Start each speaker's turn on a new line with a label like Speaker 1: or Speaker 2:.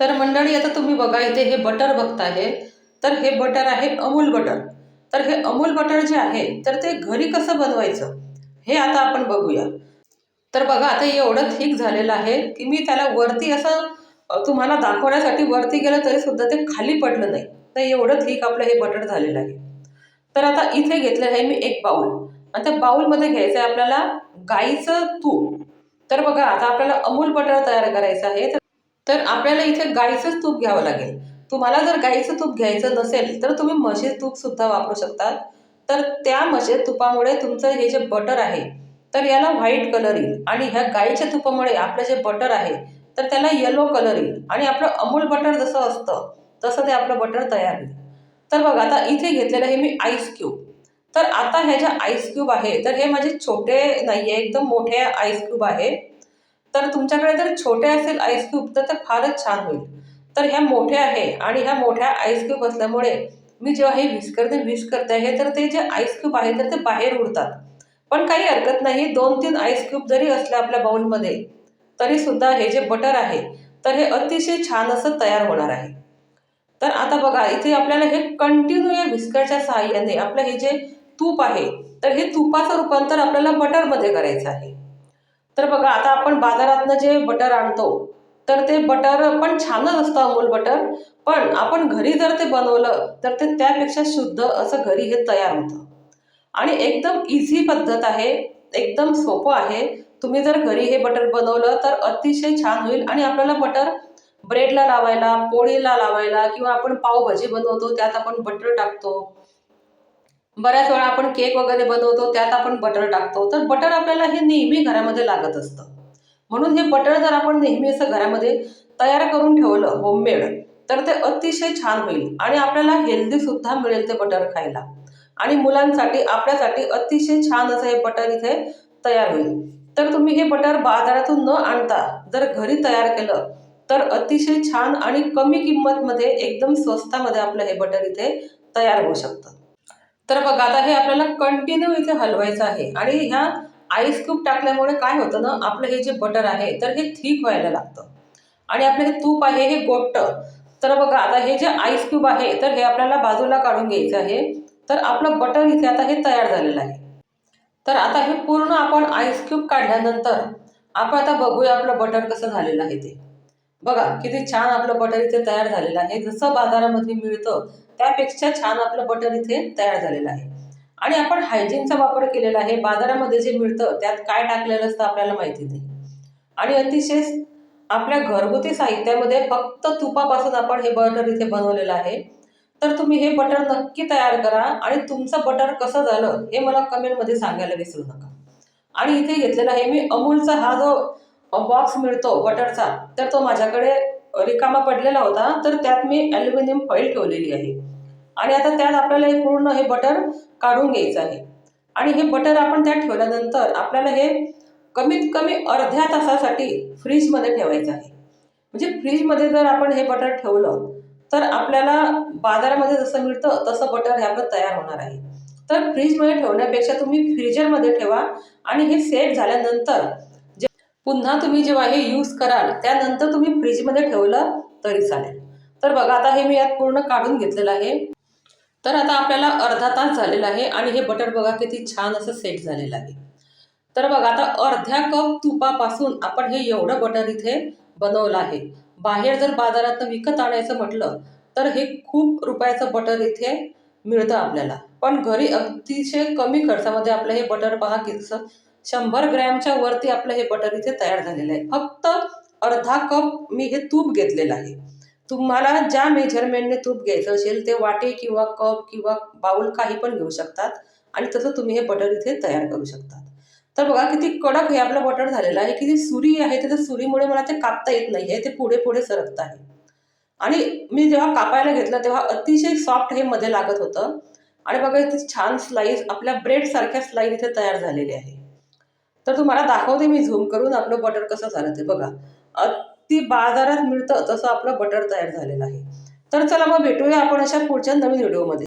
Speaker 1: तर मंडळी आता तुम्ही बघा इथे हे बटर बघताय तर हे बटर आहे अमूल बटर. तर हे अमूल बटर जे आहे तर ते घरी कसं बनवायचं हे आता आपण बघूया. तर बघा आता एवढं थिक झालेलं आहे की मी त्याला वरती असं तुम्हाला दाखवण्यासाठी वरती गेलं तरी सुद्धा ते खाली पडलं नाही. तर एवढं थिक आपलं हे बटर झालेलं आहे. तर आता इथे घेतलेलं आहे मी एक बाऊल आणि त्या बाऊलमध्ये घ्यायचं आहे आपल्याला गाईचं तूप. तर बघा आता आपल्याला अमूल बटर तयार करायचं आहे. तर तर आपल्याला इथे गाईचंच तूप घ्यावं लागेल. तुम्हाला जर गाईचं तूप घ्यायचं नसेल तर तुम्ही म्हशीचं तूप सुद्धा वापरू शकतात. तर त्या म्हशीच्या तुपामुळे तुमचं हे जे बटर आहे तर याला व्हाईट कलर येईल. आणि ह्या गाईच्या तुपामुळे आपलं जे बटर आहे तर त्याला येलो कलर येईल. आणि आपलं अमूल बटर जसं असतं तसं ते आपलं बटर तयार होईल. तर बघा आता इथे घेतलेलं हे मी आईस क्यूब तर आता ह्या ज्या आईस क्यूब आहे तर हे माझे छोटे नाही आहे एकदम मोठे आईस क्यूब आहे. तर तुमच्याकडे जर छोटे असेल आईस क्यूब तर ते फारच छान होईल. तर ह्या मोठ्या आहे आणि ह्या मोठ्या आईस क्यूब असल्यामुळे मी जेव्हा हे विस्करते विश करते आहे तर ते जे आईस क्यूब आहे तर ते बाहेर उडतात. पण काही हरकत नाही दोन तीन आईस क्यूब जरी असल्या आपल्या बाउलमध्ये तरी सुद्धा हे जे बटर आहे तर हे अतिशय छान असं तयार होणार आहे. तर आता बघा इथे आपल्याला हे कंटिन्यू या विस्करच्या सहाय्याने आपलं हे जे तूप आहे तर हे तुपाचं रूपांतर आपल्याला बटरमध्ये करायचं आहे. तर बघा आता आपण बाजारातनं जे बटर आणतो तर ते बटर पण छानच असतं अमूल बटर पण आपण घरी जर ते बनवलं तर ते त्यापेक्षा शुद्ध असं घरी हे तयार होतं. आणि एकदम इझी पद्धत आहे एकदम सोपं आहे. तुम्ही जर घरी हे बटर बनवलं तर अतिशय छान होईल. आणि आपल्याला बटर ब्रेडला लावायला पोळीला लावायला किंवा आपण पावभाजी बनवतो त्यात आपण बटर टाकतो. बऱ्याच वेळा आपण केक वगैरे बनवतो त्यात आपण बटर टाकतो. तर बटर आपल्याला हे नेहमी घरामध्ये लागत असतं. म्हणून हे बटर जर आपण नेहमी असं घरामध्ये तयार करून ठेवलं होममेड तर ते अतिशय छान होईल आणि आपल्याला हेल्दी सुद्धा मिळेल ते बटर खायला. आणि मुलांसाठी आपल्यासाठी अतिशय छान असं हे बटर इथे तयार होईल. तर तुम्ही हे बटर बाजारातून न आणता जर घरी तयार केलं तर अतिशय छान आणि कमी किंमतमध्ये एकदम स्वस्तामध्ये आपलं हे बटर इथे तयार होऊ शकतं. तर बघा आता हे आपल्याला कंटिन्यू इथे हलवायचं आहे. आणि ह्या आईस क्यूब टाकल्यामुळे काय होतं ना आपलं हे जे बटर आहे तर हे थिक व्हायला लागतं. आणि आपलं हे तूप आहे हे गोट्ट तर बघा आता हे जे आईस क्यूब आहे तर हे आपल्याला बाजूला काढून घ्यायचं आहे. तर आपलं बटर इथे आता हे तयार झालेलं आहे. तर आता हे पूर्ण आपण आईस क्यूब काढल्यानंतर आपण आता बघूया आपलं बटर कसं झालेलं आहे ते. बघा किती छान आपलं बटर इथे तयार झालेलं आहे. जसं बाजारामध्ये मिळतं त्यापेक्षा छान आपलं बटर इथे तयार झालेलं आहे. आणि आपण हायजीनचा वापर केलेला आहे. बाजारामध्ये जे मिळतं त्यात काय टाकलेलं असतं आपल्याला माहिती नाही. आणि अतिशय आपल्या घरगुती साहित्यामध्ये फक्त तुपापासून आपण हे बटर इथे बनवलेलं आहे. तर तुम्ही हे बटर नक्की तयार करा. आणि तुमचं बटर कसं झालं हे मला कमेंटमध्ये सांगायला विसरू नका. आणि इथे घेतलेला आहे मी अमूलचा हा जो बॉक्स मिळतो बटरचा तर तो माझ्याकडे रिकामा पडलेला होता तर त्यात मी ॲल्युमिनियम फॉईल ठेवलेली आहे. आणि आता त्यात आपल्याला हे पूर्ण हे बटर काढून घ्यायचं आहे. आणि हे बटर आपण त्यात ठेवल्यानंतर आपल्याला हे कमीत कमी अर्ध्या तासासाठी फ्रीजमध्ये ठेवायचं आहे. म्हणजे फ्रीजमध्ये जर आपण हे बटर ठेवलं तर आपल्याला बाजारामध्ये जसं मिळतं तसं बटर हे आपलं तयार होणार आहे. तर फ्रीजमध्ये ठेवण्यापेक्षा तुम्ही फ्रीजरमध्ये ठेवा आणि हे सेट झाल्यानंतर पुन्हा तुम्ही जेव्हा हे यूज कराल त्यानंतर तुम्ही फ्रीजमध्ये ठेवलं तरी चालेल. तर बघा आता हे मी यात पूर्ण काढून घेतलेलं आहे. तर आता आपल्याला अर्धा तास झालेला आहे आणि हे बटर बघा किती छान असं सेट झालेलं आहे. तर बघा आता अर्ध्या कप तुपापासून आपण हे एवढं बटर इथे बनवलं आहे. बाहेर जर बाजारात विकत आणायचं म्हटलं तर हे खूप रुपयाचं बटर इथे मिळतं आपल्याला. पण घरी अतिशय कमी खर्चामध्ये आपलं हे बटर पहा की शंभर ग्रॅमच्या वरती आपलं हे बटर इथे तयार झालेलं आहे. फक्त अर्धा कप मी हे तूप घेतलेलं आहे. तुम्हाला ज्या मेजरमेंटने तूप घ्यायचं असेल ते वाटे किंवा कप किंवा बाऊल काही पण घेऊ शकतात आणि तसं तुम्ही हे बटर इथे तयार करू शकतात. तर बघा किती कडक हे आपलं बटर झालेलं आहे. किती सुरी आहे तर त्या सुरीमुळे मला ते कापता येत नाही आहे ते पुढे पुढे सरकत आहे. आणि मी जेव्हा कापायला घेतलं तेव्हा अतिशय सॉफ्ट हे मध्ये लागत होतं. आणि बघा इथे छान स्लाईस आपल्या ब्रेडसारख्या स्लाईस इथे तयार झालेली आहे. तर तुम्हाला दाखवते मी झूम करून आपलं बटर कसं झालं ते बघा. अति बाजारात मिळतं तसं आपलं बटर तयार झालेलं आहे. तर चला मग भेटूया आपण अशा पुढच्या नवीन व्हिडिओमध्ये